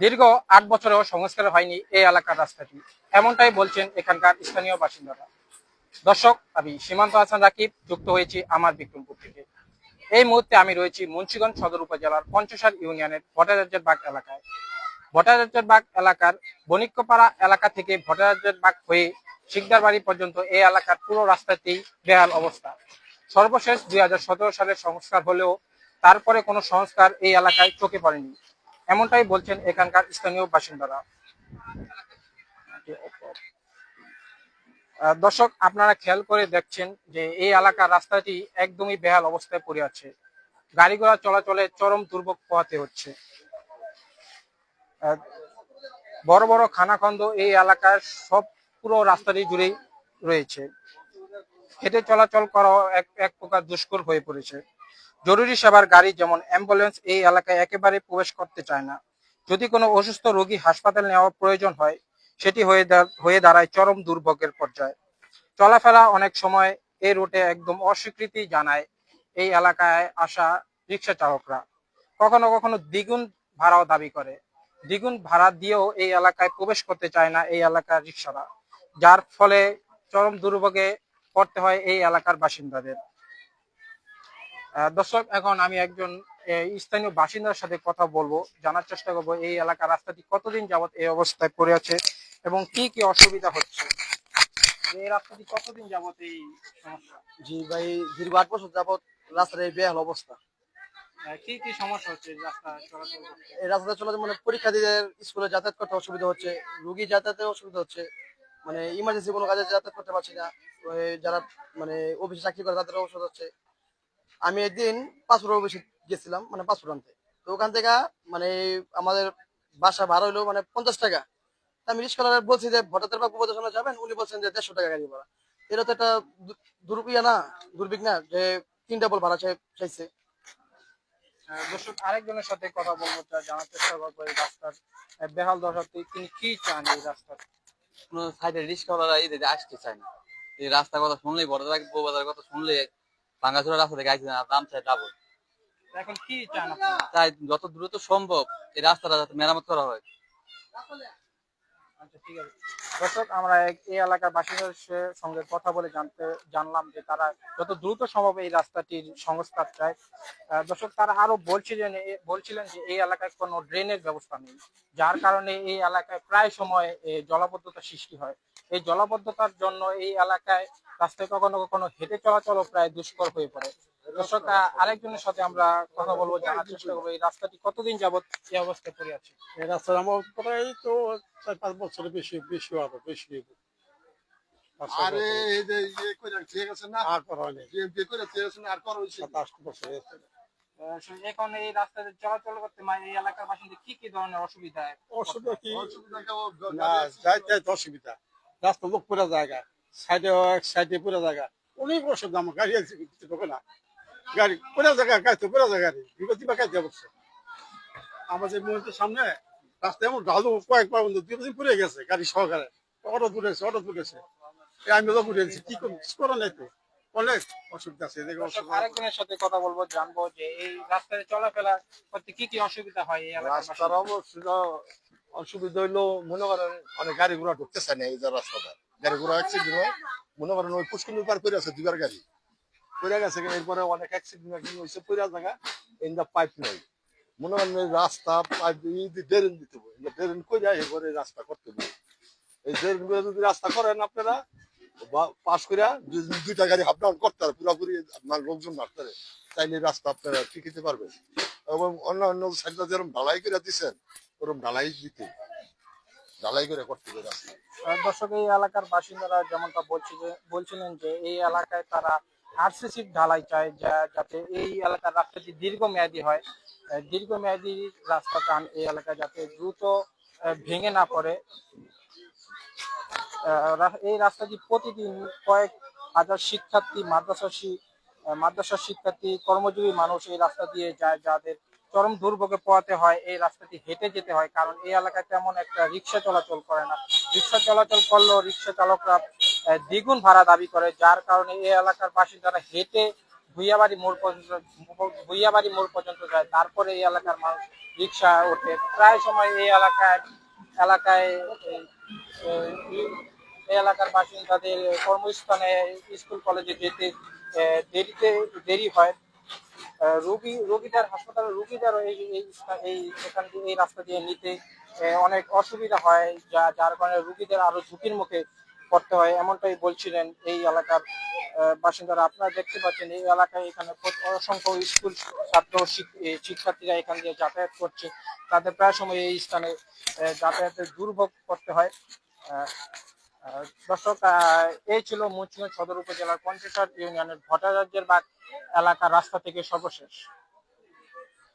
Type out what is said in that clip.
দীর্ঘ আট বছরেও সংস্কার হয়নি এই এলাকার রাস্তাটি এমনটাই বলছেন এখানকার স্থানীয় বাসিন্দারা। দর্শক, আমি সীমান্ত হাসান রাকিব, যুক্ত হয়েছি আমার বিক্রমপুর থেকে। এই মুহূর্তে আমি রয়েছি মুন্সিগঞ্জ সদর উপজেলার পঞ্চসার ইউনিয়নের ভট্টাচার্যের বাগ এলাকায়। ভট্টাচার্যের বাগ এলাকার বণিক্যপাড়া এলাকা থেকে ভট্টাচার্যের বাগ হয়ে শিকদার বাড়ি পর্যন্ত এই এলাকার পুরো রাস্তাটি বেহাল অবস্থা। সর্বশেষ দুই হাজার সতেরো সালের সংস্কার হলেও তারপরে কোনো সংস্কার এই এলাকায় চোখে পড়েনি। এমনটাই বলছেন এখানকার স্থানীয় বাসিন্দারা। দর্শক, আপনারা খেয়াল করে দেখছেন যে এই এলাকার রাস্তাটি একদমই বেহাল অবস্থায় পড়ে আছে। গাড়ি ঘোড়া চলাচলে চরম দুর্ভোগ পোহাতে হচ্ছে। বড় বড় খানাখন্দ এই এলাকার সব পুরো রাস্তাটি জুড়েই রয়েছে। হেঁটে চলাচল এক এক প্রকার দুষ্কর হয়ে পড়েছে। জরুরি সেবার গাড়ি যেমন অ্যাম্বুলেন্স এই এলাকায় একেবারে প্রবেশ করতে চায় না। যদি কোনো অসুস্থ রোগী হাসপাতাল নেওয়ার প্রয়োজন হয়, সেটি হয়ে হয়ে দাঁড়ায় চরম দুর্ভোগের পর্যায়ে। চলাফেরা অনেক সময় এই রুটে একদম অস্বীকৃতি জানায় এই এলাকায় আসা রিক্সা চালকরা। কখনো কখনো দ্বিগুণ ভাড়াও দাবি করে। দ্বিগুণ ভাড়া দিয়েও এই এলাকায় প্রবেশ করতে চায় না এই এলাকার রিক্সারা। যার ফলে চরম দুর্ভোগে পড়তে হয় এই এলাকার বাসিন্দাদের। দর্শক এখন আমি একজন স্থানীয় বাসিন্দার সাথে কথা বলব জানার চেষ্টা করব এই এলাকার রাস্তাটি কতদিন যাবত এই অবস্থায় পড়ে আছে এবং কি কি অসুবিধা হচ্ছে? এই রাস্তাটি কতদিন যাবত এই সমস্যা? জি ভাই দীর্ঘ আট বছর যাবত রাস্তার এই বেহাল অবস্থা। কি কি সমস্যা হচ্ছে রাস্তা চলাচল এই চলাচল মানে পরীক্ষার্থীদের স্কুলে যাতায়াত করতে অসুবিধা হচ্ছে রুগী যাতায়াতে অসুবিধা হচ্ছে মানে ইমার্জেন্সি কোনো কাজে যাতায়াত করতে পারছি না যারা মানে অফিসে চাকরি করে তাদের অসুবিধা হচ্ছে। আমি একদিন পাসপোর্ট অফিসে গেছিলাম মানে পাসপোর্ট আনতে। তো ওখান থেকে মানে আমাদের বাসা ভাড়া হইল মানে পঞ্চাশ টাকা। আমি রিক্সাওয়ালা বলছি যে ভোটাতের বা উপদেশনা যাবেন? উনি বলছেন যে দেড়শো টাকা গাড়ি ভাড়া। এটা তো একটা দুর্বিয়া না দুর্ভিক না যে তিন ডাবল ভাড়া চাই- চাইছে। আহ, দর্শক আরেকজনের সাথে কথা বলব জানার চেষ্টা করব এই রাস্তার বেহাল দশাতে। তিনি কি চান এই রাস্তার? কোনো সাইডে রিক্সাওয়ালারা এই আসতে চায় না। এই রাস্তার কথা শুনলেই বড় বউ বাজারের কথা শুনলে ভাঙ্গাচোরা রাস্তা থেকে আসছে না দাম চাই ডাবল এখন কি চান তাই যত দ্রুত সম্ভব এই রাস্তাটা যাতে মেরামত করা হয়। আচ্ছা দর্শক আমরা এই এলাকার বাসিন্দাদের সে- সঙ্গে কথা বলে জানতে জানলাম যে তারা যত দ্রুত সম্ভব এই রাস্তাটির সংস্কার চায়। দর্শক তারা আরও বলছিলেন বলছিলেন যে এই এলাকায় কোনো ড্রেনের ব্যবস্থা নেই যার কারণে এই এলাকায় প্রায় সময় জলাবদ্ধতা সৃষ্টি হয়। এই জলাবদ্ধতার জন্য এই এলাকায় রাস্তায় কখনো কখনো হেঁটে চলাচলও প্রায় দুষ্কর হয়ে পড়ে। দর্শক আরেকজনের সাথে আমরা কথা বলব জানার চেষ্টা করব এই রাস্তাটি কতদিন যাবত এই অবস্থায় পড়ে আছে? এই রাস্তার আমার প্রায় তো চার পাঁচ বছরের বেশি বেশি হবে বেশি আরে এই যে ইয়ে করে ঠিক আছে না? আর করা হয়নি। করে ঠিক আছে না আর করা হয়েছে সাত আট বছর হয়েছে। আহ, so এখন এই রাস্তাতে চলাচল করতে মানে এই এলাকার বাসিন্দা কি কি ধরনের অসুবিধা অসুবিধা কি? অসুবিধা অসুবিধা। রাস্তা লোক পুরা জায়গা সাইডে এক সাইডে পুরা জায়গা। অনেক অসুবিধা আমার গাড়ি আছে কিছু ঢোকে না। গাড়ি পুরো জায়গা গাড়ি তো পুরো জায়গা নেই। বা গাড়ি অবশ্য আমাদের মুহূর্তের সামনে রাস্তা এমন ঢালু কয়েকবার বন্ধু দুই দিন পুড়ে গেছে গাড়ি সহকারে। অটো দূরেছে অটো দূরেছে আমি তো গেছি কি করার নাই তো। অনেক অসুবিধা আছে এদিকে দর্শক, অসুবিধা আরেকজনের সাথে কথা বলব জানব যে এই রাস্তায় চলাফেরা করতে কি কি অসুবিধা হয় রাস্তার অবস্থা অসুবিধা হইল, মনে করেন অনেক গাড়ি ঘোড়া ঢুকতে চায় না এই যে রাস্তাটা। গাড়ি ঘোড়া অ্যাক্সিডেন্ট হয়, মনে করেন ওই পুষ্কিনি পার করে আছে দুবার গাড়ি। পড়ে গেছে, এরপরে অনেক অ্যাক্সিডেন্ট হয়েছে পড়ে জায়গা ইন দা পাইপ নাই মনে করেন রাস্তা পাইপ ড্রেন দিতে হবে ড্রেন করে এরপরে রাস্তা করতে হবে। এই ড্রেন করে যদি রাস্তা করেন আপনারা পাস করে দুইটা গাড়ি হাফ ডাউন করতে হবে, পুরোপুরি আপনার লোকজন মারতে তাইলে রাস্তা আপনারা ঠিক পারবেন। এবং অন্য অন্য সাইডটা যেরকম ঢালাই করে দিচ্ছেন ওরকম ঢালাই দিতে। ঢালাই করে করতে আহ, দর্শক এই এলাকার বাসিন্দারা যেমনটা বলছি যে বলছিলেন যে এই এলাকায় তারা আরসিসি ঢালাই চায় যা- যাতে এই এলাকার রাস্তাটি দীর্ঘমেয়াদী হয়। দীর্ঘমেয়াদী রাস্তা চান এই এলাকায় যাতে দ্রুত ভেঙে না পড়ে। এই রাস্তাটি প্রতিদিন কয়েক হাজার শিক্ষার্থী মাদ্রাসা মাদ্রাসার শিক্ষার্থী কর্মজীবী মানুষ এই রাস্তা দিয়ে যায় যাদের চরম দুর্ভোগে পোয়াতে হয়, এই রাস্তাটি হেঁটে যেতে হয়। কারণ এই এলাকায় তেমন একটা রিক্সা চলাচল করে না। রিক্সা চলাচল করলেও রিক্সা চালকরা দ্বিগুণ ভাড়া দাবি করে, যার কারণে এই এলাকার বাসিন্দারা হেঁটে ভুইয়াবাড়ি মোড় পর্যন্ত, ভুইয়াবাড়ি মোড় পর্যন্ত যায়। তারপরে এই এলাকার মানুষ রিক্সা ওঠে। প্রায় সময় এই এলাকায় এলাকায় এই- এলাকার বাসিন্দাদের কর্মস্থানে স্কুল কলেজে যেতে দেরিতে, দেরি হয়। রোগী, রোগীদের হাসপাতালে রোগীদের এই এই এখান এই রাস্তা দিয়ে নিতে অনেক অসুবিধা হয়, যা, যার কারণে রোগীদের আরও ঝুঁকির মুখে পড়তে হয়। এমনটাই বলছিলেন এই এলাকার বাসিন্দারা। আপনারা দেখতে পাচ্ছেন এই এলাকায় এখানে অসংখ্য স্কুল, ছাত্র, শিক- শিক্ষার্থীরা এখান দিয়ে যাতায়াত করছে। তাদের প্রায় সময় এই স্থানে যাতায়াতের দুর্ভোগ করতে হয়। দর্শক এই ছিল মুচিয়া সদর উপজেলার পঞ্চাশ ইউনিয়নের ভট্টাচার্যের বাগ এলাকার রাস্তা থেকে সর্বশেষ।